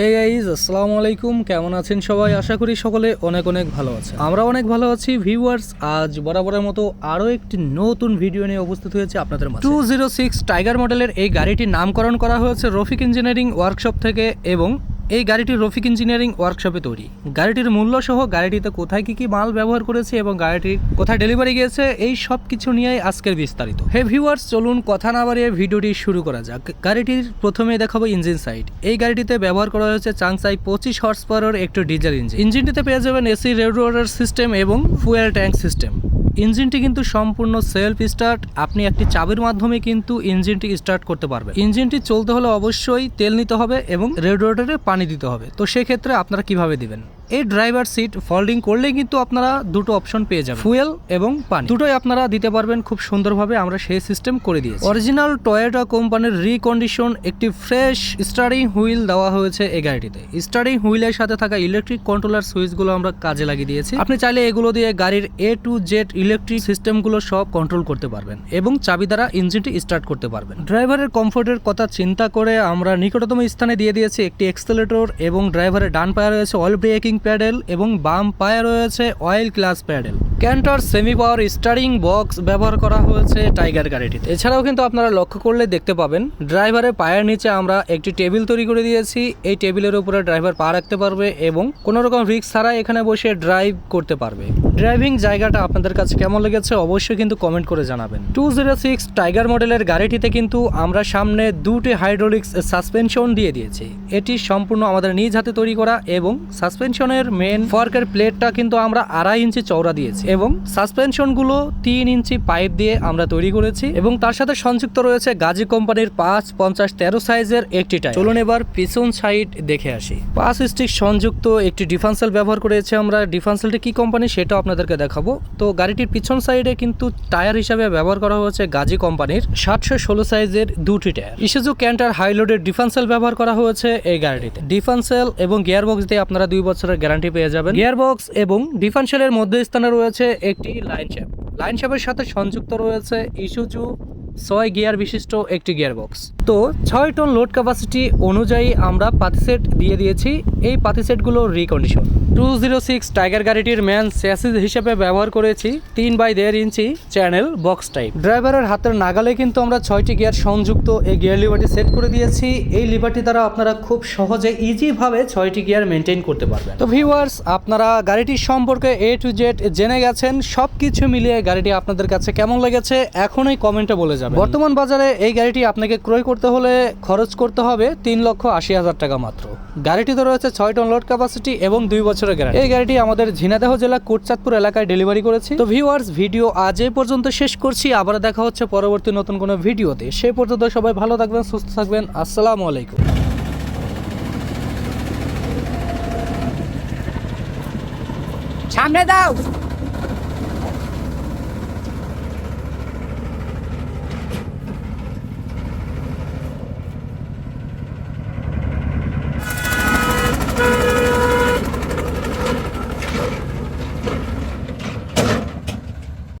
Hey guys আসসালামু আলাইকুম। কেমন আছেন সবাই? আশা করি সকলে অনেক অনেক ভালো আছে আমরা অনেক ভালো আছি ভিউয়ার্স আজ বরাবরের মতো আরও একটি নতুন ভিডিও নিয়ে উপস্থিত হয়েছে আপনাদের টু জিরো সিক্স টাইগার মডেলের এই গাড়িটির নামকরণ করা হয়েছে রফিক ইঞ্জিনিয়ারিং ওয়ার্কশপ থেকে এবং এই গাড়িটি রফিক ইঞ্জিনিয়ারিং ওয়ার্কশপে তৈরি। গাড়িটির মূল্য সহ গাড়িটিতে কোথায় কি কি মাল ব্যবহার করেছে এবং গাড়িটির কোথায় ডেলিভারি গিয়েছে, এই সব কিছু নিয়েই আজকের বিস্তারিত। হে ভিউয়ার্স, চলুন কথা না বাড়িয়ে ভিডিওটি শুরু করা যাক। গাড়িটির প্রথমে দেখাবো ইঞ্জিন সাইড। এই গাড়িটিতে ব্যবহার করা হয়েছে চাংসাই পঁচিশ হর্স পাওয়ারের একটি ডিজেল ইঞ্জিন। ইঞ্জিনটিতে পেয়ে যাবেন এসি রেডিওয়াটার সিস্টেম এবং ফুয়েল ট্যাঙ্ক সিস্টেম। ইঞ্জিনটি কিন্তু সম্পূর্ণ সেলফ স্টার্ট আপনি একটি চাবির মাধ্যমে কিন্তু ইঞ্জিনটি স্টার্ট করতে পারবেন। ইঞ্জিনটি চলতে হলে অবশ্যই তেল নিতে হবে এবং রেডিয়েটরে পানি দিতে হবে। তো সেক্ষেত্রে আপনারা কীভাবে দিবেন? এই ড্রাইভার সিট ফোল্ডিং করলেই কিন্তু আপনারা দুটো অপশন পেয়ে যাবেন। ফুয়েল এবং পানি। দুটোই আপনারা দিতে পারবেন খুব সুন্দরভাবে, আমরা সেই সিস্টেম করে দিয়েছি। অরিজিনাল টয়োটা কোম্পানির রিকন্ডিশন একটি ফ্রেশ স্টারিং হুইল দেওয়া হয়েছে এই গাড়িটিতে। স্টারিং হুইলের সাথে থাকা ইলেকট্রিক কন্ট্রোলার সুইচগুলো আমরা কাজে লাগিয়ে দিয়েছি। আপনি চাইলে এগুলো দিয়ে গাড়ির এ টু জেড ইলেকট্রিক সিস্টেমগুলো সব কন্ট্রোল করতে পারবেন এবং চাবি দ্বারা ইঞ্জিনটি স্টার্ট করতে পারবেন। ড্রাইভারের কমফোর্টের কথা চিন্তা করে আমরা নিকটতম স্থানে দিয়ে দিয়েছি একটি এক্সেলেটর এবং ড্রাইভারের ডান পায়ে রয়েছে অয়েল ব্রেকিং প্যাডেল এবং বাম পায়ে রয়েছে oil clutch pedal. Canter semi power steering box ব্যবহার করা হয়েছে টাইগার গাড়িটিতে। এছাড়াও কিন্তু আপনারা লক্ষ্য করলে দেখতে পাবেন, ড্রাইভারের পায়ের নিচে আমরা একটি টেবিল তৈরি করে দিয়েছি। এই টেবিলের উপরে ড্রাইভার পা রাখতে পারবে এবং কোনো রকম রিস্ক ছাড়া এখানে বসে ড্রাইভ করতে পারবে। ড্রাইভিং জায়গাটা আপনাদের কাছে কেমন লেগেছে অবশ্যই কিন্তু কমেন্ট করে জানাবেন। টু জিরো সিক্স টাইগার মডেলের গাড়িটিতে কিন্তু আমরা সামনে দুটি হাইড্রোলিক্স সাসপেনশন দিয়ে দিয়েছি। এটি সম্পূর্ণ আমাদের নিজ হাতে তৈরি করা এবং সাসপেনশনের মেন ফর্কের প্লেটটা কিন্তু আমরা আড়াই ইঞ্চি চওড়া দিয়েছি। এবং সাসপেনশনগুলো তিন ইঞ্চি পাইপ দিয়ে আমরা তৈরি করেছি এবং তার সাথে সংযুক্ত রয়েছে গাজী কোম্পানির পাঁচ পঞ্চাশ তেরো সাইজের একটি টায়ার। চলুন এবার পিছন সাইড দেখে আসি। পাঁচ স্টিক সংযুক্ত একটি ডিফান্সেল ব্যবহার করেছে আমরা। ডিফান্সেলটি কি কোম্পানি সেটা আপনাদেরকে দেখাবো। তো গাড়িটির পিছন সাইডে কিন্তু টায়ার হিসাবে ব্যবহার করা হয়েছে গাজী কোম্পানির সাতশো ষোলো সাইজের দুটি টায়ার। ইসুজু ক্যান্টার হাইলোডের ডিফান্সেল ব্যবহার করা হয়েছে এই গাড়িটিতে। ডিফান্সেল এবং গিয়ার বক্স দিয়ে আপনারা দুই বছরের গ্যারান্টি পেয়ে যাবেন। গিয়ার বক্স এবং ডিফান্সেলের মধ্যস্থানে রয়েছে একটি লাইন শ্যাপ লাইন শ্যাপের সাথে সংযুক্ত রয়েছে ইসুজু ছয় গিয়ার বিশিষ্ট একটি গিয়ার বক্স তো ছয় টন লোড ক্যাপাসিটি অনুযায়ী আমরা পাতি সেট দিয়ে দিয়েছি। এই পাতি সেটগুলো recondition two zero six Tiger গাড়িটির ম্যান স্যাসিস হিসেবে ব্যবহার করেছি তিন বাই দেড় ইঞ্চি চ্যানেল বক্স টাইপ। ড্রাইভারের হাতের নাগালে কিন্তু আমরা ছয়টি গিয়ার সংযুক্ত এই গিয়ার লিভারটি সেট করে দিয়েছি। এই লিভারটি দ্বারা আপনারা খুব সহজে ইজিভাবে ছয়টি গিয়ার মেনটেন করতে পারবেন। তো ভিউয়ার্স আপনারা গাড়িটির সম্পর্কে এ টু জেড জেনে গেছেন সব কিছু মিলিয়ে গাড়িটি আপনাদের কাছে কেমন লেগেছে, এখনই কমেন্টে বলে যাবেন। বর্তমান বাজারে এই গাড়িটি আপনাকে ক্রয় করতে হলে খরচ করতে হবে তিন লক্ষ আশি হাজার টাকা মাত্র। গাড়িটিতে রয়েছে ছয় টন লোড ক্যাপাসিটি এবং দুই বছরের গ্যারান্টি এই গাড়িটি আমাদের ঝিনাদেহ জেলা কোটচাঁদপুর এলাকায় ডেলিভারি করেছি। তো ভিউয়ার্স ভিডিও আজ এই পর্যন্ত শেষ করছি। আবার দেখা হচ্ছে পরবর্তী নতুন কোনো ভিডিওতে। সে পর্যন্ত সবাই ভালো থাকবেন, সুস্থ থাকবেন। আসসালামু আলাইকুম। সামনে দাও!